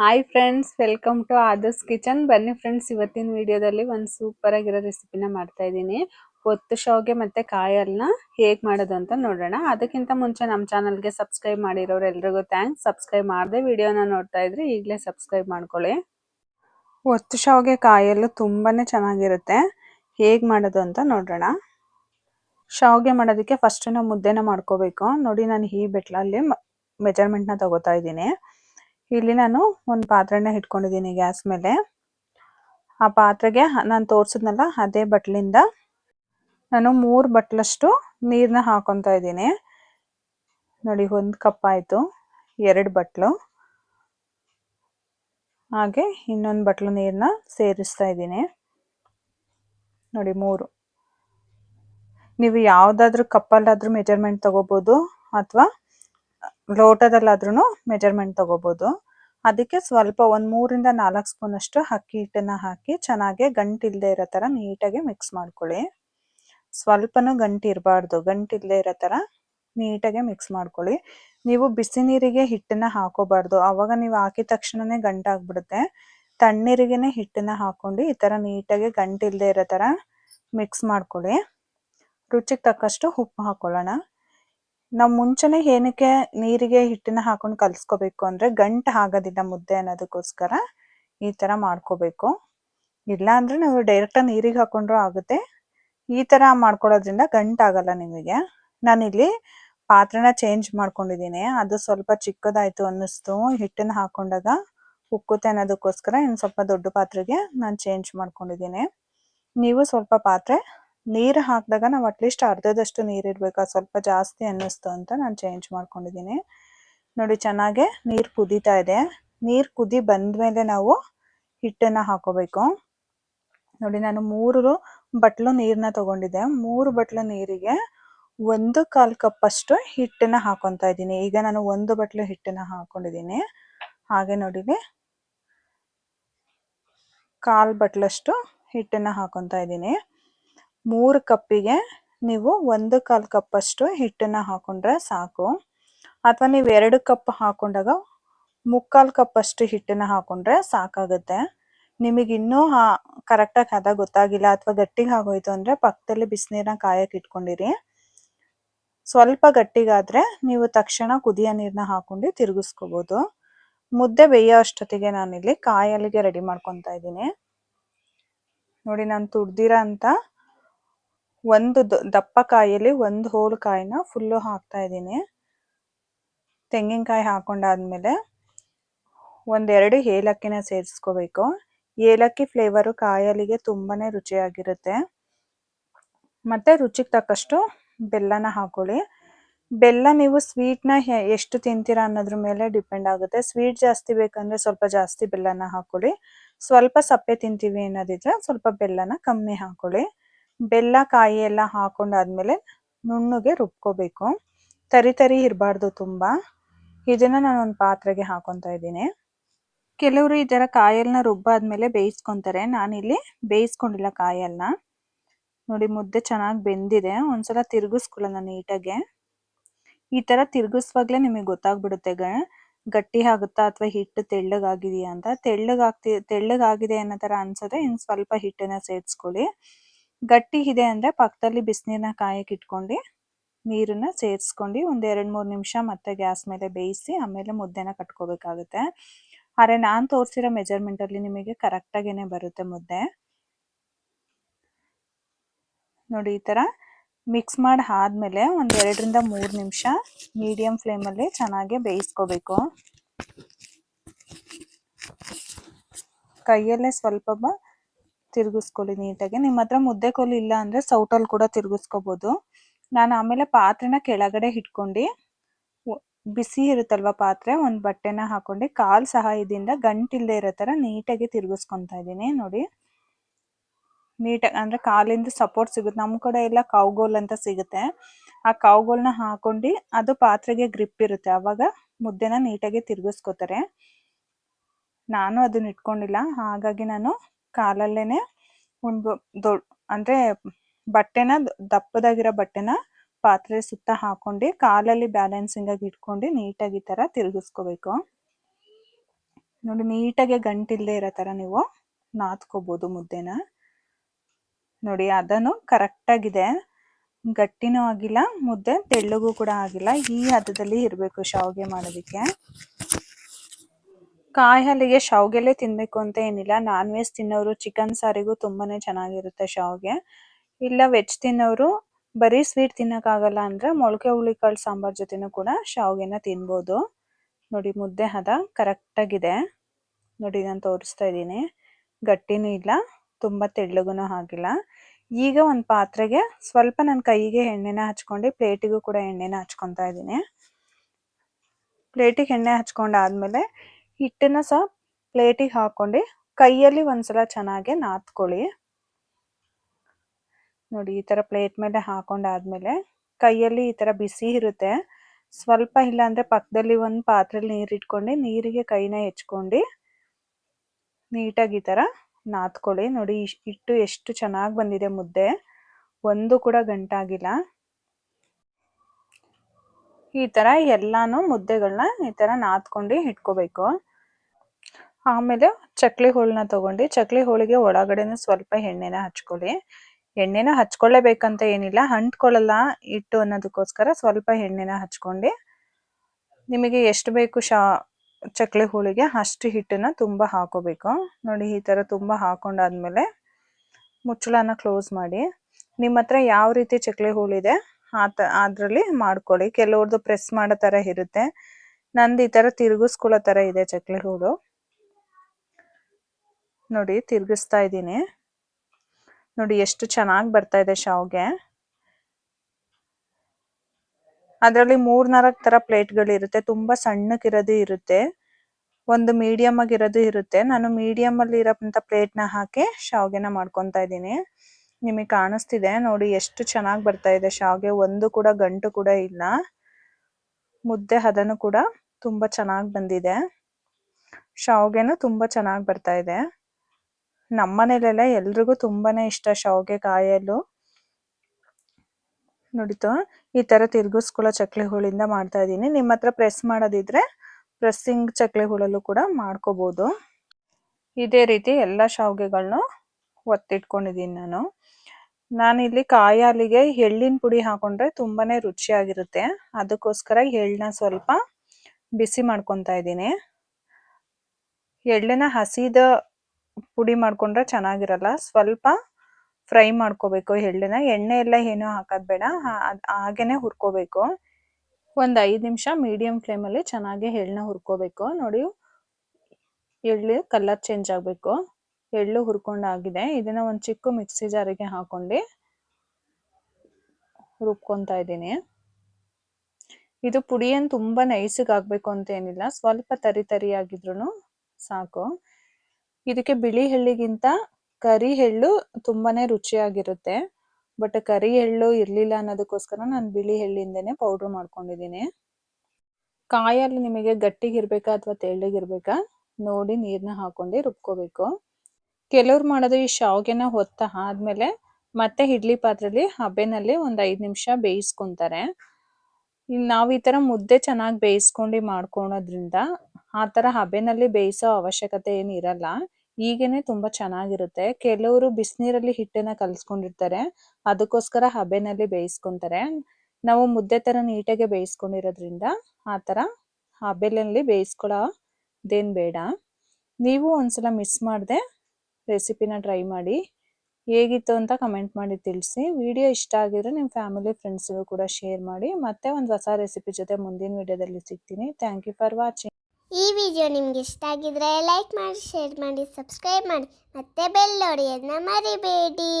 Hi friends welcome to Aadar's kitchen ಬನ್ನಿ friends ಇವತ್ತಿನ ವಿಡಿಯೋದಲ್ಲಿ ಒಂದು ಸೂಪರ್ ಆಗಿರೋ ರೆಸಿಪಿನ ಮಾಡ್ತಾ ಇದ್ದೀನಿ. ಒತ್ತು ಶಾವ್ಗೆ ಮತ್ತೆ ಕಾಯಲ್ನ ಹೇಗೆ ಮಾಡೋದು ಅಂತ ನೋಡೋಣ. ಅದಕ್ಕಿಂತ ಮುಂಚೆ ನಮ್ಮ ಚಾನಲ್ಗೆ ಸಬ್ಸ್ಕ್ರೈಬ್ ಮಾಡಿರೋರು ಎಲ್ರಿಗೂ ಥ್ಯಾಂಕ್ಸ್ ಸಬ್ಸ್ಕ್ರೈಬ್ ಮಾಡದೆ ವಿಡಿಯೋನ ನೋಡ್ತಾ ಇದ್ರೆ ಈಗಲೇ ಸಬ್ಸ್ಕ್ರೈಬ್ ಮಾಡ್ಕೊಳ್ಳಿ. ಒತ್ತು ಶಾವ್ಗೆ ಕಾಯಲ್ಲು ತುಂಬಾ ಚೆನ್ನಾಗಿರುತ್ತೆ. ಹೇಗೆ ಮಾಡೋದು ಅಂತ ನೋಡೋಣ. ಶಾವ್ಗೆ ಮಾಡೋದಕ್ಕೆ ಫಸ್ಟ್ ನಾವು ಮುದ್ದೆನ ಮಾಡ್ಕೋಬೇಕು. ನೋಡಿ ನಾನು ಈ ಬೆಟ್ಲಲ್ಲಿ ಮೆಜರ್ಮೆಂಟ್ನ ತಗೋತಾ ಇದ್ದೀನಿ. ಇಲ್ಲಿ ನಾನು ಒಂದು ಪಾತ್ರೆನ ಇಟ್ಕೊಂಡಿದ್ದೀನಿ ಗ್ಯಾಸ್ ಮೇಲೆ. ಆ ಪಾತ್ರೆಗೆ ನಾನು ತೋರಿಸಿದ್ನಲ್ಲ ಅದೇ ಬಟ್ಲಿಂದ. ನಾನು ಮೂರು ಬಟ್ಲಷ್ಟು ನೀರನ್ನ ಹಾಕೊತಾ ಇದ್ದೀನಿ. ನೋಡಿ, ಒಂದು ಕಪ್ ಆಯಿತು, ಎರಡು ಬಟ್ಲು. ಹಾಗೆ ಇನ್ನೊಂದು ಬಟ್ಲು ನೀರನ್ನ ಸೇರಿಸ್ತಾ ಇದ್ದೀನಿ. ನೋಡಿ, ಮೂರು. ನೀವು ಯಾವುದಾದ್ರೂ ಕಪ್ಪಲ್ಲಾದರೂ ಮೆಜರ್ಮೆಂಟ್ ತಗೋಬೋದು, ಅಥವಾ ಲೋಟದಲ್ಲಾದ್ರೂ ಮೆಜರ್ಮೆಂಟ್ ತಗೋಬೋದು. ಅದಕ್ಕೆ ಸ್ವಲ್ಪ ಒಂದು ಮೂರಿಂದ ನಾಲ್ಕು ಸ್ಪೂನ್ ಅಷ್ಟು ಅಕ್ಕಿ ಹಿಟ್ಟನ್ನ ಹಾಕಿ ಚೆನ್ನಾಗಿ ಗಂಟಿಲ್ದೇ ಇರೋ ಥರ ನೀಟಾಗಿ ಮಿಕ್ಸ್ ಮಾಡ್ಕೊಳ್ಳಿ. ಸ್ವಲ್ಪನೂ ಗಂಟು ಇರಬಾರ್ದು ಗಂಟಿಲ್ದೇ ಇರೋ ಥರ ನೀಟಾಗಿ ಮಿಕ್ಸ್ ಮಾಡ್ಕೊಳ್ಳಿ. ನೀವು ಬಿಸಿ ನೀರಿಗೆ ಹಿಟ್ಟನ್ನ ಹಾಕೋಬಾರ್ದು. ಅವಾಗ ನೀವು ಹಾಕಿದ ತಕ್ಷಣನೇ ಗಂಟಾಗ್ಬಿಡುತ್ತೆ. ತಣ್ಣೀರಿಗೆನೆ ಹಿಟ್ಟನ್ನ ಹಾಕೊಂಡು ಈ ಥರ ನೀಟಾಗಿ ಗಂಟಿಲ್ದೇ ಇರೋ ಥರ ಮಿಕ್ಸ್ ಮಾಡ್ಕೊಳ್ಳಿ. ರುಚಿಗೆ ತಕ್ಕಷ್ಟು ಉಪ್ಪು ಹಾಕೊಳ್ಳೋಣ. ನಾವು ಮುಂಚೆನೆ ಏನಕ್ಕೆ ನೀರಿಗೆ ಹಿಟ್ಟನ್ನ ಹಾಕೊಂಡು ಕಲ್ಸ್ಕೋಬೇಕು ಅಂದ್ರೆ ಗಂಟು ಆಗೋದಿಲ್ಲ ಮುದ್ದೆ ಅನ್ನೋದಕ್ಕೋಸ್ಕರ ಈ ತರ ಮಾಡ್ಕೋಬೇಕು. ಇಲ್ಲ ಅಂದ್ರೆ ನೀವು ಡೈರೆಕ್ಟ್ ನೀರಿಗೆ ಹಾಕೊಂಡ್ರು ಆಗುತ್ತೆ. ಈ ತರ ಮಾಡ್ಕೊಳ್ಳೋದ್ರಿಂದ ಗಂಟು ಆಗಲ್ಲ ನಿಮಗೆ. ನಾನಿಲ್ಲಿ ಪಾತ್ರೆನ ಚೇಂಜ್ ಮಾಡ್ಕೊಂಡಿದ್ದೀನಿ. ಅದು ಸ್ವಲ್ಪ ಚಿಕ್ಕದಾಯ್ತು ಅನ್ನಿಸ್ತು. ಹಿಟ್ಟನ್ನ ಹಾಕೊಂಡಾಗ ಉಕ್ಕುತ್ತೆ ಅನ್ನೋದಕ್ಕೋಸ್ಕರ ಇನ್ನು ಸ್ವಲ್ಪ ದೊಡ್ಡ ಪಾತ್ರೆಗೆ ನಾನು ಚೇಂಜ್ ಮಾಡ್ಕೊಂಡಿದ್ದೀನಿ. ನೀವು ಸ್ವಲ್ಪ ಪಾತ್ರೆ ನೀರು ಹಾಕಿದಾಗ ನಾವು ಅಟ್ಲೀಸ್ಟ್ ಅರ್ಧದಷ್ಟು ನೀರು ಇರಬೇಕು ಸ್ವಲ್ಪ ಜಾಸ್ತಿ ಅನ್ನಿಸ್ತು ಅಂತ ನಾನು ಚೇಂಜ್ ಮಾಡ್ಕೊಂಡಿದ್ದೀನಿ ನೋಡಿ ಚೆನ್ನಾಗೆ ನೀರು ಕುದೀತಾ ಇದೆ. ನೀರು ಕುದಿ ಬಂದ್ಮೇಲೆ ನಾವು ಹಿಟ್ಟನ್ನ ಹಾಕೋಬೇಕು. ನೋಡಿ ನಾನು ಮೂರು ಬಟ್ಲು ನೀರನ್ನ ತಗೊಂಡಿದ್ದೆ. ಮೂರು ಬಟ್ಲು ನೀರಿಗೆ ಒಂದು ಕಾಲ್ ಕಪ್ ಅಷ್ಟು ಹಿಟ್ಟನ್ನ ಹಾಕೊತಾ ಇದ್ದೀನಿ. ಈಗ ನಾನು ಒಂದು ಬಟ್ಲು ಹಿಟ್ಟನ್ನ ಹಾಕೊಂಡಿದ್ದೀನಿ ಹಾಗೆ ನೋಡಿ ಕಾಲ್ ಬಟ್ಲಷ್ಟು ಹಿಟ್ಟನ್ನ ಹಾಕೊತಾ ಇದ್ದೀನಿ. ಮೂರು ಕಪ್ಪಿಗೆ ನೀವು ಒಂದು ಕಾಲು ಕಪ್ಪಷ್ಟು ಹಿಟ್ಟನ್ನ ಹಾಕೊಂಡ್ರೆ ಸಾಕು. ಅಥವಾ ನೀವು ಎರಡು ಕಪ್ ಹಾಕೊಂಡಾಗ ಮುಕ್ಕಾಲು ಕಪ್ಪಷ್ಟು ಹಿಟ್ಟನ್ನ ಹಾಕೊಂಡ್ರೆ ಸಾಕಾಗುತ್ತೆ. ನಿಮಗೆ ಇನ್ನೂ ಕರೆಕ್ಟಾಗಿ ಹದ ಗೊತ್ತಾಗಿಲ್ಲ ಅಥವಾ ಗಟ್ಟಿಗೆ ಆಗೋಯ್ತು ಅಂದರೆ ಪಕ್ಕದಲ್ಲಿ ಬಿಸಿನೀರನ್ನ ಕಾಯಕ್ಕೆ ಇಟ್ಕೊಂಡಿರಿ. ಸ್ವಲ್ಪ ಗಟ್ಟಿಗಾದ್ರೆ ನೀವು ತಕ್ಷಣ ಕುದಿಯ ನೀರನ್ನ ಹಾಕೊಂಡು ತಿರುಗಿಸ್ಕೋಬೋದು. ಮುದ್ದೆ ಬೇಯೋ ಅಷ್ಟೊತ್ತಿಗೆ ನಾನಿಲ್ಲಿ ಕಾಯಲ್ಲಿಗೆ ರೆಡಿ ಮಾಡ್ಕೊತಾ ಇದ್ದೀನಿ. ನೋಡಿ, ನಾನು ತುಡ್ದಿರೋ ಅಂತ ಒಂದು ದಪ್ಪ ಕಾಯಲ್ಲಿ ಒಂದು ಹೋಳು ಕಾಯಿನ ಫುಲ್ಲು ಹಾಕ್ತಾ ಇದ್ದೀನಿ. ತೆಂಗಿನಕಾಯಿ ಹಾಕೊಂಡಾದ್ಮೇಲೆ ಒಂದೆರಡು ಏಲಕ್ಕಿನ ಸೇರಿಸ್ಕೋಬೇಕು. ಏಲಕ್ಕಿ ಫ್ಲೇವರು ಕಾಯಲಿಗೆ ತುಂಬಾನೇ ರುಚಿಯಾಗಿರುತ್ತೆ. ಮತ್ತೆ ರುಚಿಗೆ ತಕ್ಕಷ್ಟು ಬೆಲ್ಲನ ಹಾಕೊಳ್ಳಿ. ಬೆಲ್ಲ ನೀವು ಸ್ವೀಟ್ನ ಎಷ್ಟು ತಿಂತೀರಾ ಅನ್ನೋದ್ರ ಮೇಲೆ ಡಿಪೆಂಡ್ ಆಗುತ್ತೆ. ಸ್ವೀಟ್ ಜಾಸ್ತಿ ಬೇಕಂದ್ರೆ ಸ್ವಲ್ಪ ಜಾಸ್ತಿ ಬೆಲ್ಲನ ಹಾಕೊಳ್ಳಿ. ಸ್ವಲ್ಪ ಸಪ್ಪೆ ತಿಂತೀವಿ ಅನ್ನೋದಿದ್ರೆ ಸ್ವಲ್ಪ ಬೆಲ್ಲನ ಕಮ್ಮಿ ಹಾಕೊಳ್ಳಿ. ಬೆಲ್ಲ, ಕಾಯಿ ಎಲ್ಲ ಹಾಕೊಂಡಾದ್ಮೇಲೆ ನುಣ್ಣಗೆ ರುಬ್ಕೋಬೇಕು. ತರಿ ತರಿ ಇರಬಾರ್ದು ತುಂಬ. ಇದನ್ನ ನಾನು ಒಂದು ಪಾತ್ರೆಗೆ ಹಾಕೊತಾ ಇದ್ದೀನಿ. ಕೆಲವರು ಈ ಥರ ಕಾಯಲ್ನ ರುಬ್ಬಾದ್ಮೇಲೆ ಬೇಯಿಸ್ಕೊಂತಾರೆ. ನಾನಿಲ್ಲಿ ಬೇಯಿಸ್ಕೊಂಡಿಲ್ಲ ಕಾಯಲ್ನ. ನೋಡಿ, ಮುದ್ದೆ ಚೆನ್ನಾಗಿ ಬೆಂದಿದೆ. ಒಂದ್ಸಲ ನಾನು ನೀಟಾಗೆ. ಈ ತರ ತಿರುಗಿಸುವಾಗಲೇ ನಿಮಗೆ ಗೊತ್ತಾಗ್ಬಿಡುತ್ತೆ ಗಟ್ಟಿ ಆಗುತ್ತಾ ಅಥವಾ ಹಿಟ್ಟು ತೆಳ್ಳಗಾಗಿದೆಯಾ ಅಂತ. ತೆಳ್ಳಗಾಗ್ತಿ, ತೆಳ್ಳಗಾಗಿದೆ ಅನ್ನೋ ತರ ಅನ್ಸಿದ್ರೆ ಇನ್ನು ಸ್ವಲ್ಪ ಹಿಟ್ಟನ್ನ ಸೇರಿಸ್ಕೊಳ್ಳಿ. ಗಟ್ಟಿ ಇದೆ ಅಂದ್ರೆ ಪಕ್ಕದಲ್ಲಿ ಬಿಸಿನೀರನ್ನ ಕಾಯಕ್ಕೆ ಇಟ್ಕೊಂಡು ನೀರನ್ನ ಸೇರಿಸ್ಕೊಂಡು ಒಂದು ಎರಡು ಮೂರು ನಿಮಿಷ ಮತ್ತೆ ಗ್ಯಾಸ್ ಮೇಲೆ ಬೇಯಿಸಿ ಆಮೇಲೆ ಮುದ್ದೆನ ಕಟ್ಕೋಬೇಕಾಗುತ್ತೆ. ಆದರೆ ನಾನು ತೋರಿಸಿರೋ ಮೆಜರ್ಮೆಂಟಲ್ಲಿ ನಿಮಗೆ ಕರೆಕ್ಟಾಗೇನೆ ಬರುತ್ತೆ ಮುದ್ದೆ. ನೋಡಿ, ಈ ಥರ ಮಿಕ್ಸ್ ಮಾಡಿ ಆದಮೇಲೆ ಒಂದು ಎರಡರಿಂದ ಮೂರು ನಿಮಿಷ ಮೀಡಿಯಂ ಫ್ಲೇಮಲ್ಲಿ ಚೆನ್ನಾಗಿ ಬೇಯಿಸ್ಕೋಬೇಕು. ಕೈಯಲ್ಲೇ ಸ್ವಲ್ಪ ತಿರುಗಿಸ್ಕೊಳ್ಳಿ ನೀಟಾಗಿ. ನಿಮ್ಮ ಹತ್ರ ಮುದ್ದೆ ಕೋಲು ಇಲ್ಲ ಅಂದ್ರೆ ಸೌಟಲ್ಲಿ ಕೂಡ ತಿರುಗಿಸ್ಕೋಬೋದು. ನಾನು ಆಮೇಲೆ ಪಾತ್ರೆನ ಕೆಳಗಡೆ ಇಟ್ಕೊಂಡು ಬಿಸಿ ಇರುತ್ತಲ್ವ ಪಾತ್ರೆ, ಒಂದು ಬಟ್ಟೆನ ಹಾಕೊಂಡು ಕಾಲ್ ಸಹಾಯದಿಂದ ಗಂಟಿಲ್ಲದೆ ಇರೋ ಥರ ನೀಟಾಗಿ ತಿರುಗಿಸ್ಕೊತಾ ಇದ್ದೀನಿ, ನೋಡಿ. ನೀಟಾಗಿ, ಅಂದ್ರೆ ಕಾಲಿಂದ ಸಪೋರ್ಟ್ ಸಿಗುತ್ತೆ. ನಮ್ಮ ಕಡೆ ಎಲ್ಲ ಕೌಗೋಲ್ ಅಂತ ಸಿಗುತ್ತೆ. ಆ ಕೌಗೋಲ್ನ ಹಾಕೊಂಡು ಅದು ಪಾತ್ರೆಗೆ ಗ್ರಿಪ್ ಇರುತ್ತೆ. ಆವಾಗ ಮುದ್ದೆನ ನೀಟಾಗಿ ತಿರುಗಿಸ್ಕೋತಾರೆ. ನಾನು ಅದನ್ನ ಇಟ್ಕೊಂಡಿಲ್ಲ. ಹಾಗಾಗಿ ನಾನು ಕಾಲಲ್ಲೇನೆ ಒಂದು ದೊಡ್ಡ ಅಂದ್ರೆ ಬಟ್ಟೆನ ದಪ್ಪದಾಗಿರೋ ಬಟ್ಟೆನ ಪಾತ್ರೆ ಸುತ್ತ ಹಾಕೊಂಡು ಕಾಲಲ್ಲಿ ಬ್ಯಾಲೆನ್ಸಿಂಗ್ ಆಗಿ ಇಟ್ಕೊಂಡು ನೀಟಾಗಿ ಈ ತರ ತಿರುಗಿಸ್ಕೋಬೇಕು. ನೋಡಿ, ನೀಟಾಗಿ ಗಂಟಿಲ್ಲದೆ ಇರೋ ತರ ನೀವು ನಾದ್ಕೋಬೋದು ಮುದ್ದೆನ. ನೋಡಿ, ಅದನ್ನು ಕರೆಕ್ಟಾಗಿದೆ. ಗಟ್ಟಿನೂ ಆಗಿಲ್ಲ, ಮುದ್ದೆ ತೆಳ್ಳಗೂ ಕೂಡ ಆಗಿಲ್ಲ. ಈ ಹದದಲ್ಲಿ ಇರಬೇಕು ಶಾವಿಗೆ ಮಾಡೋದಕ್ಕೆ. ಕಾಯಿ ಹಾಲಿಗೆ ಶಾವ್ಗೆಲೆ ತಿನ್ಬೇಕು ಅಂತ ಏನಿಲ್ಲ. ನಾನ್ ವೆಜ್ ತಿನ್ನೋರು ಚಿಕನ್ ಸಾರಿಗೂ ತುಂಬಾನೇ ಚೆನ್ನಾಗಿರುತ್ತೆ ಶಾವ್ಗೆ. ಇಲ್ಲ ವೆಜ್ ತಿನ್ನೋರು ಬರೀ ಸ್ವೀಟ್ ತಿನ್ನಕ್ಕಾಗಲ್ಲ ಅಂದ್ರೆ ಮೊಳಕೆ ಹುಳಿಕಾಳು ಸಾಂಬಾರ್ ಜೊತೆನೂ ಕೂಡ ಶಾವ್ಗೆನ ತಿನ್ಬೋದು. ನೋಡಿ ಮುದ್ದೆ ಹದ ಕರೆಕ್ಟ್ ಆಗಿದೆ ನೋಡಿ ನಾನು ತೋರಿಸ್ತಾ ಇದ್ದೀನಿ. ಗಟ್ಟಿನೂ ಇಲ್ಲ, ತುಂಬಾ ತೆಳ್ಳಗುನು ಆಗಿಲ್ಲ. ಈಗ ಒಂದು ಪಾತ್ರೆಗೆ ಸ್ವಲ್ಪ ನನ್ನ ಕೈಗೆ ಎಣ್ಣೆನ ಹಚ್ಕೊಂಡು ಪ್ಲೇಟಿಗೂ ಕೂಡ ಎಣ್ಣೆನ ಹಚ್ಕೊತಾ ಇದ್ದೀನಿ. ಪ್ಲೇಟಿಗೆ ಎಣ್ಣೆ ಹಚ್ಕೊಂಡಾದ್ಮೇಲೆ ಹಿಟ್ಟನ್ನ ಸಹ ಪ್ಲೇಟಿಗೆ ಹಾಕೊಂಡು ಕೈಯಲ್ಲಿ ಒಂದ್ಸಲ ಚೆನ್ನಾಗಿ ನಾದ್ಕೊಳ್ಳಿ. ನೋಡಿ, ಈ ತರ ಪ್ಲೇಟ್ ಮೇಲೆ ಹಾಕೊಂಡಾದ್ಮೇಲೆ ಕೈಯಲ್ಲಿ ಈ ತರ ಬಿಸಿ ಇರುತ್ತೆ. ಸ್ವಲ್ಪ ಇಲ್ಲ ಅಂದ್ರೆ ಪಕ್ಕದಲ್ಲಿ ಒಂದು ಪಾತ್ರೆಲಿ ನೀರ್ ಇಟ್ಕೊಂಡು ನೀರಿಗೆ ಕೈನ ಹೆಚ್ಕೊಂಡು ನೀಟಾಗಿ ಈ ತರ ನಾದ್ಕೊಳ್ಳಿ. ನೋಡಿ ಹಿಟ್ಟು ಎಷ್ಟು ಚೆನ್ನಾಗಿ ಬಂದಿದೆ ಮುದ್ದೆ. ಒಂದು ಕೂಡ ಗಂಟಾಗಿಲ್ಲ. ಈ ತರ ಎಲ್ಲಾನು ಮುದ್ದೆಗಳನ್ನ ಈ ತರ ನಾದ್ಕೊಂಡು ಇಟ್ಕೋಬೇಕು. ಆಮೇಲೆ ಚಕ್ಲಿ ಹೋಳನ್ನ ತಗೊಂಡು, ಚಕ್ಲಿ ಹೋಳಿಗೆ ಒಳಗಡೆನೆ ಸ್ವಲ್ಪ ಎಣ್ಣೆನ ಹಚ್ಕೊಳ್ಳಿ. ಎಣ್ಣೆನ ಹಚ್ಕೊಳ್ಳೇಬೇಕಂತ ಏನಿಲ್ಲ ಅಂಟ್ಕೊಳ್ಳಲ್ಲ ಹಿಟ್ಟು ಅನ್ನೋದಕ್ಕೋಸ್ಕರ ಸ್ವಲ್ಪ ಎಣ್ಣೆನ ಹಚ್ಕೊಂಡು, ನಿಮಗೆ ಎಷ್ಟು ಬೇಕು ಶಾ, ಚಕ್ಲಿ ಹೋಳಿಗೆ ಅಷ್ಟು ಹಿಟ್ಟನ್ನ ತುಂಬ ಹಾಕೋಬೇಕು. ನೋಡಿ, ಈ ಥರ ತುಂಬ ಹಾಕೊಂಡಾದ್ಮೇಲೆ ಮುಚ್ಚಳನ ಕ್ಲೋಸ್ ಮಾಡಿ, ನಿಮ್ಮ ಹತ್ರ ಯಾವ ರೀತಿ ಚಕ್ಲಿ ಹೋಳಿದೆ ಆ ಅದರಲ್ಲಿ ಮಾಡ್ಕೊಳ್ಳಿ. ಕೆಲವ್ರದ್ದು ಪ್ರೆಸ್ ಮಾಡೋ ಥರ ಇರುತ್ತೆ. ನಂದು ಈ ಥರ ತಿರುಗಿಸ್ಕೊಳ್ಳೋ ಥರ ಇದೆ ಚಕ್ಲಿ ಹೋಳು. ನೋಡಿ, ತಿರುಗಿಸ್ತಾ ಇದ್ದೀನಿ. ನೋಡಿ, ಎಷ್ಟು ಚೆನ್ನಾಗಿ ಬರ್ತಾ ಇದೆ ಶಾವ್ಗೆ. ಅದರಲ್ಲಿ ಮೂರ್ನಾಲ್ಕು ತರ ಪ್ಲೇಟ್ಗಳಿರುತ್ತೆ ತುಂಬಾ ಸಣ್ಣಕ್ಕಿರೋದು ಇರುತ್ತೆ. ಒಂದು ಮೀಡಿಯಂ ಆಗಿರೋದು ಇರುತ್ತೆ. ನಾನು ಮೀಡಿಯಂ ಅಲ್ಲಿ ಇರೋಂಥ ಪ್ಲೇಟ್ನ ಹಾಕಿ ಶಾವ್ಗೆನ ಮಾಡ್ಕೊತಾ ಇದ್ದೀನಿ. ನಿಮಗೆ ಕಾಣಿಸ್ತಿದೆ. ನೋಡಿ, ಎಷ್ಟು ಚೆನ್ನಾಗಿ ಬರ್ತಾ ಇದೆ ಶಾವ್ಗೆ. ಒಂದು ಕೂಡ ಗಂಟು ಕೂಡ ಇಲ್ಲ. ಮುದ್ದೆ ಹದನು ಕೂಡ ತುಂಬಾ ಚೆನ್ನಾಗಿ ಬಂದಿದೆ. ಶಾವ್ಗೆನು ತುಂಬಾ ಚೆನ್ನಾಗಿ ಬರ್ತಾ ಇದೆ. ನಮ್ಮನೇಲೆಲ್ಲ ಎಲ್ರಿಗೂ ತುಂಬಾನೇ ಇಷ್ಟ ಶಾವಿಗೆ, ಕಾಯಲು. ನೋಡಿತು, ಈ ತರ ತಿರ್ಗಿಸ್ಕೊಳ್ಳೋ ಚಕ್ಲಿ ಹುಳಿಂದ ಮಾಡ್ತಾ ಇದ್ದೀನಿ. ನಿಮ್ಮ ಹತ್ರ ಪ್ರೆಸ್ ಮಾಡೋದಿದ್ರೆ ಪ್ರೆಸ್ಸಿಂಗ್ ಚಕ್ಲಿ ಹುಳಲ್ಲೂ ಕೂಡ ಮಾಡ್ಕೋಬಹುದು ಇದೇ ರೀತಿ ಎಲ್ಲ ಶಾವ್ಗೆಗಳನ್ನು ಒತ್ತಿಟ್ಕೊಂಡಿದ್ದೀನಿ ನಾನು. ನಾನಿಲ್ಲಿ ಕಾಯಾಲಿಗೆ ಎಳ್ಳಿನ ಪುಡಿ ಹಾಕೊಂಡ್ರೆ ತುಂಬಾನೇ ರುಚಿಯಾಗಿರುತ್ತೆ. ಅದಕ್ಕೋಸ್ಕರ ಎಳ್ಳನ್ನ ಸ್ವಲ್ಪ ಬಿಸಿ ಮಾಡ್ಕೊತಾ ಇದ್ದೀನಿ. ಎಳ್ಳನ್ನ ಹಸಿದ ಪುಡಿ ಮಾಡ್ಕೊಂಡ್ರೆ ಚೆನ್ನಾಗಿರಲ್ಲ. ಸ್ವಲ್ಪ ಫ್ರೈ ಮಾಡ್ಕೋಬೇಕು ಎಳ್ಳನ್ನ ಎಣ್ಣೆ ಎಲ್ಲ ಏನು ಹಾಕೋದು ಬೇಡ. ಹಾಗೇನೆ ಹುರ್ಕೋಬೇಕು. ಒಂದು ಐದು ನಿಮಿಷ ಮೀಡಿಯಂ ಫ್ಲೇಮಲ್ಲಿ ಚೆನ್ನಾಗಿ ಎಳ್ಳನ್ನ ಹುರ್ಕೋಬೇಕು. ನೋಡಿ, ಎಳ್ಳು ಕಲರ್ ಚೇಂಜ್ ಆಗಬೇಕು. ಎಳ್ಳು ಹುರ್ಕೊಂಡಾಗಿದೆ ಇದನ್ನ ಒಂದು ಚಿಕ್ಕ ಮಿಕ್ಸಿ ಜಾರಿಗೆ ಹಾಕೊಂಡು ರುಬ್ಕೊತಾ ಇದ್ದೀನಿ. ಇದು ಪುಡಿಯನ್ನು ತುಂಬ ನೈಸಿಗೆ ಆಗ್ಬೇಕು ಅಂತ ಏನಿಲ್ಲ. ಸ್ವಲ್ಪ ತರಿ ತರಿ ಆಗಿದ್ರು ಸಾಕು. ಇದಕ್ಕೆ ಬಿಳಿ ಎಳ್ಳಿಗಿಂತ ಕರಿ ಎಳ್ಳು ತುಂಬಾನೇ ರುಚಿಯಾಗಿರುತ್ತೆ. ಬಟ್ ಕರಿ ಎಳ್ಳು ಇರ್ಲಿಲ್ಲ ಅನ್ನೋದಕ್ಕೋಸ್ಕರ ನಾನು ಬಿಳಿ ಎಳ್ಳಿಂದನೇ ಪೌಡರ್ ಮಾಡ್ಕೊಂಡಿದ್ದೀನಿ. ಕಾಯಲ್ಲಿ ನಿಮಗೆ ಗಟ್ಟಿಗಿರ್ಬೇಕಾ ಅಥವಾ ತೆಳ್ಳಗಿರ್ಬೇಕಾ ನೋಡಿ ನೀರನ್ನ ಹಾಕೊಂಡು ರುಬ್ಕೋಬೇಕು. ಕೆಲವ್ರು ಮಾಡೋದು ಈ ಶಾವ್ಗೆನ ಹೊತ್ತ ಆದ್ಮೇಲೆ ಮತ್ತೆ ಇಡ್ಲಿ ಪಾತ್ರೆಲಿ ಹಬೆನಲ್ಲಿ ಒಂದ್ ಐದು ನಿಮಿಷ ಬೇಯಿಸ್ಕೊಂತಾರೆ. ನಾವು ಈ ತರ ಮುದ್ದೆ ಚೆನ್ನಾಗಿ ಬೇಯಿಸ್ಕೊಂಡು ಮಾಡ್ಕೊಳೋದ್ರಿಂದ ಆ ತರ ಹಬೆನಲ್ಲಿ ಬೇಯಿಸೋ ಅವಶ್ಯಕತೆ ಏನ್ ಈಗೇನೆ ತುಂಬಾ ಚೆನ್ನಾಗಿರುತ್ತೆ. ಕೆಲವರು ಬಿಸಿನೀರಲ್ಲಿ ಹಿಟ್ಟನ್ನ ಕಲ್ಸ್ಕೊಂಡಿರ್ತಾರೆ. ಅದಕ್ಕೋಸ್ಕರ ಹಬೆನಲ್ಲಿ ಬೇಯಿಸ್ಕೊಂತಾರೆ. ನಾವು ಮುದ್ದೆ ತರ ನೀಟಾಗಿ ಬೇಯಿಸ್ಕೊಂಡಿರೋದ್ರಿಂದ ಆ ತರ ಹಬೆನಲ್ಲಿ ಬೇಯಿಸ್ಕೊಳ್ಳೋದೇನ್ ಬೇಡ. ನೀವು ಒಂದ್ಸಲ ಮಿಸ್ ಮಾಡದೆ ರೆಸಿಪಿನ ಟ್ರೈ ಮಾಡಿ. ಹೇಗಿತ್ತು ಅಂತ ಕಮೆಂಟ್ ಮಾಡಿ ತಿಳಿಸಿ. ವಿಡಿಯೋ ಇಷ್ಟ ಆಗಿದ್ರೆ ನಿಮ್ಮ ಫ್ಯಾಮಿಲಿ, ಫ್ರೆಂಡ್ಸ್ಗೂ ಕೂಡ ಶೇರ್ ಮಾಡಿ. ಮತ್ತೆ ಒಂದು ಹೊಸ ರೆಸಿಪಿ ಜೊತೆ ಮುಂದಿನ ವಿಡಿಯೋದಲ್ಲಿ ಸಿಗ್ತೀನಿ. Thank you for watching. ಈ ವಿಡಿಯೋ ನಿಮ್ಗೆ ಇಷ್ಟ ಆಗಿದ್ರೆ ಲೈಕ್ ಮಾಡಿ, ಶೇರ್ ಮಾಡಿ, ಸಬ್ಸ್ಕ್ರೈಬ್ ಮಾಡಿ. ಮತ್ತೆ ಬೆಲ್ ಹೊಡೆಯೋದನ್ನ ಮರಿಬೇಡಿ.